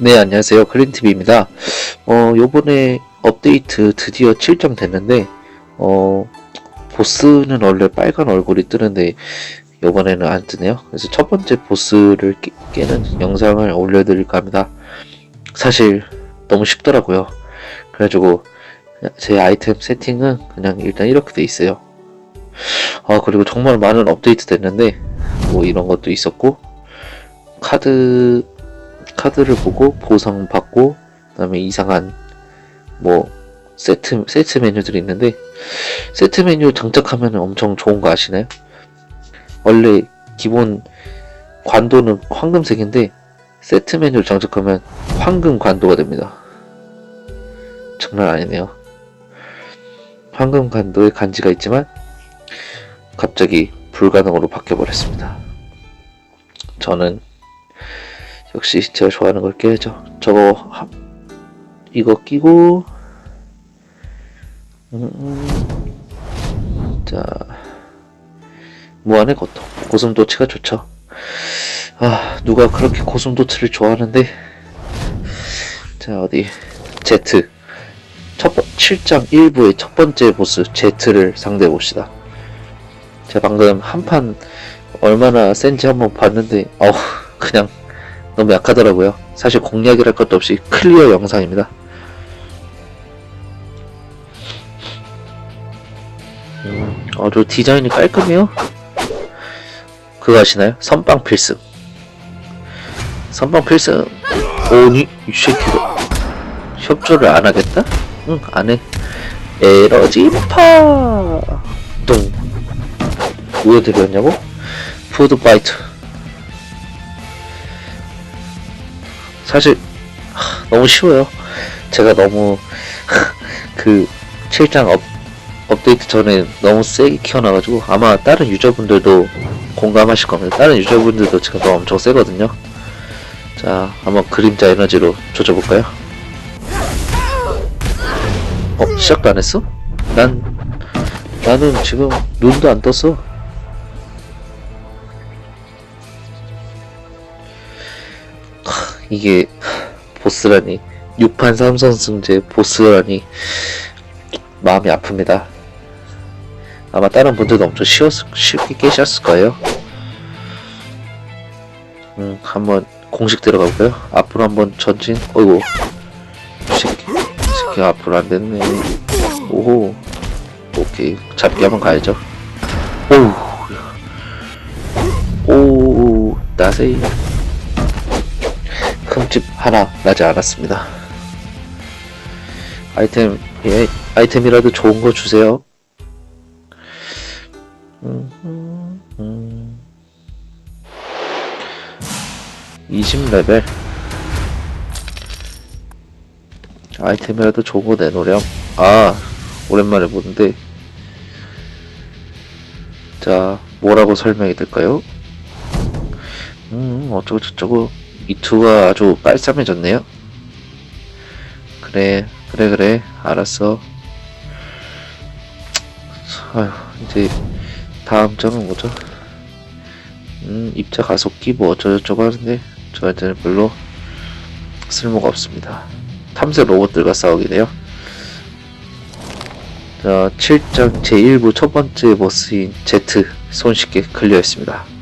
네, 안녕하세요. 클린TV입니다. 어, 요번에 업데이트 드디어 7장 됐는데, 어, 보스는 원래 빨간 얼굴이 뜨는데, 요번에는 안 뜨네요. 그래서 첫 번째 보스를 깨, 깨는 영상을 올려드릴까 합니다. 사실, 너무 쉽더라고요. 그래가지고, 제 아이템 세팅은 그냥 일단 이렇게 돼 있어요. 아, 그리고 정말 많은 업데이트 됐는데, 뭐 이런 것도 있었고, 카드, 카드를 보고 보상 받고 그다음에 이상한 뭐 세트 세트 메뉴들이 있는데 세트 메뉴 장착하면 엄청 좋은 거 아시나요? 원래 기본 관도는 황금색인데 세트 메뉴 장착하면 황금 관도가 됩니다. 장난 아니네요. 황금 관도에 간지가 있지만 갑자기 불가능으로 바뀌어 버렸습니다. 저는 역시 제가 좋아하는 걸 깨야죠. 저거 하- 이거 끼고 음, 음. 자 무한의 고통 고슴도치가 좋죠. 아 누가 그렇게 고슴도치를 좋아하는데 자 어디 Z 첫 번, 7장 1부의 첫 번째 보스 Z를 상대해 봅시다. 제가 방금 한 판 얼마나 센지 한번 봤는데 어우 그냥 너무 약하더라고요. 사실 공략이랄 것도 없이 클리어 영상입니다. 음, 어, 저 디자인이 깔끔해요. 그거 아시나요? 선빵 필승. 선빵 필승. 오니, 이 새끼가. 협조를 안 하겠다? 응, 안 해. 에러지파! 뚱. 왜 들였냐고? 푸드 파이트. 사실 하, 너무 쉬워요. 제가 너무 그 7장 업, 업데이트 전에 너무 세게 키워놔가지고 아마 다른 유저분들도 공감하실 겁니다. 다른 유저분들도 제가 너무 엄청 세거든요. 자, 한번 그림자 에너지로 조져볼까요? 어, 시작도 안 했어? 난, 나는 지금 눈도 안 떴어. 이게 보스라니 6판 3선승제 보스라니 마음이 아픕니다. 아마 다른 분들도 엄청 쉬웠, 쉽게 깨셨을 거예요. 음, 한번 공식 들어가 볼까요? 앞으로 한번 전진. 어이구. 이 새끼, 이 새끼 앞으로 안 됐네. 오호. 오케이. 잡기 한번 가야죠. 오우. 오, 나세이. 흠집 하나 나지 않았습니다. 아이템, 예, 아이템이라도 좋은 거 주세요. 음, 음, 음. 20레벨. 아이템이라도 좋은 거 내놓으렴. 아, 오랜만에 보는데. 자, 뭐라고 설명이 될까요? 음, 어쩌고 저쩌고. 이투가 아주 깔쌈해졌네요. 그래, 그래, 그래. 알았어. 아휴, 이제 다음 장은 뭐죠? 음, 입자 가속기 뭐 어쩌고저쩌고 하는데 저한테는 별로 쓸모가 없습니다. 탐색 로봇들과 싸우기네요. 자, 7장 제1부 첫 번째 보스인 Z 손쉽게 클리어했습니다.